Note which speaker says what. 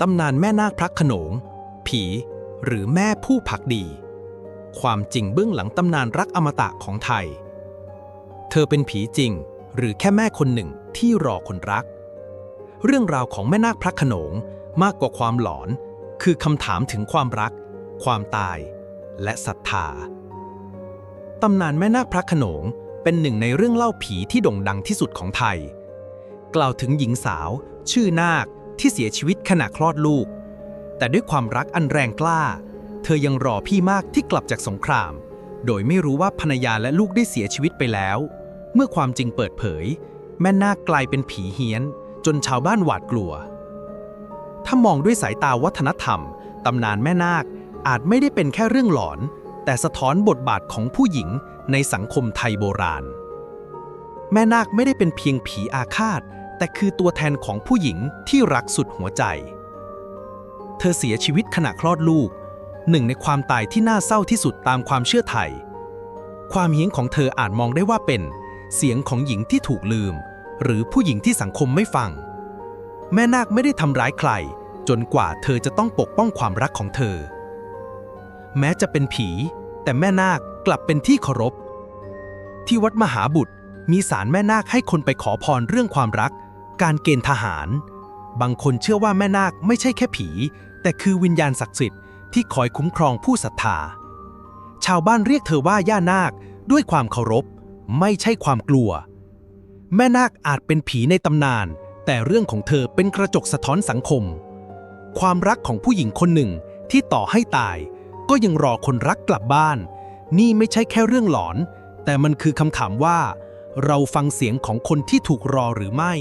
Speaker 1: ตำนานแม่นาคพระขนง ผี หรือแม่ผู้ผักดี ความจริงเบื้องหลังตำนานรักอมตะของไทย เธอเป็นผีจริง หรือแค่แม่คนหนึ่งที่รอคนรัก เรื่องราวของแม่นาคพระขนงมากกว่าความหลอน คือคำถามถึงความรัก ความตาย และศรัทธาตำนานแม่นาคพระขนงเป็นหนึ่งในเรื่องเล่าผีที่โด่งดังที่สุดของไทย กล่าวถึงหญิงสาว ชื่อนาค ที่เสียชีวิตขณะคลอดลูก แต่ด้วยความรักอันแรงกล้า เธอยังรอพี่มากที่กลับจากสงคราม โดยไม่รู้ว่าภรรยาและลูกได้เสียชีวิตไปแล้ว เมื่อความจริงเปิดเผย แม่นาคกลายเป็นผีเฮี้ยน จนชาวบ้านหวาดกลัว ถ้ามองด้วยสายตาวัฒนธรรม ตำนานแม่นาคอาจไม่ได้เป็นแค่เรื่องหลอน แต่สะท้อนบทบาทของผู้หญิงในสังคมไทยโบราณ แม่นาคไม่ได้เป็นเพียงผีอาฆาต แต่คือตัวแทนของผู้หญิงที่รักสุดหัวใจ เธอเสียชีวิตขณะคลอดลูก หนึ่งในความตายที่น่าเศร้าที่สุดตามความเชื่อไทย ความเฮี้ยงของเธออาจมองได้ว่าเป็น เสียงของหญิงที่ถูกลืม หรือผู้หญิงที่สังคมไม่ฟัง แม่นาคไม่ได้ทำร้ายใคร จนกว่าเธอจะต้องปกป้องความรักของเธอ แม้จะเป็นผี แต่แม่นาคกลับเป็นที่เคารพ ที่วัดมหาบุตรมีศาลแม่นาคให้คนไปขอพรเรื่องความรัก การเกณฑ์ทหาร บางคนเชื่อว่าแม่นาคไม่ใช่แค่ผี แต่คือวิญญาณศักดิ์สิทธิ์ที่คอยคุ้มครองผู้ศรัทธา ชาวบ้านเรียกเธอว่าย่านาคด้วยความเคารพ ไม่ใช่ความกลัว แม่นาคอาจเป็นผีในตำนาน แต่เรื่องของเธอเป็นกระจกสะท้อนสังคม ความรักของผู้หญิงคนหนึ่งที่ต่อให้ตาย ก็ยังรอคนรักกลับบ้าน นี่ไม่ใช่แค่เรื่องหลอน แต่มันคือคำถามว่า เราฟังเสียงของคนที่ถูกรอหรือไม่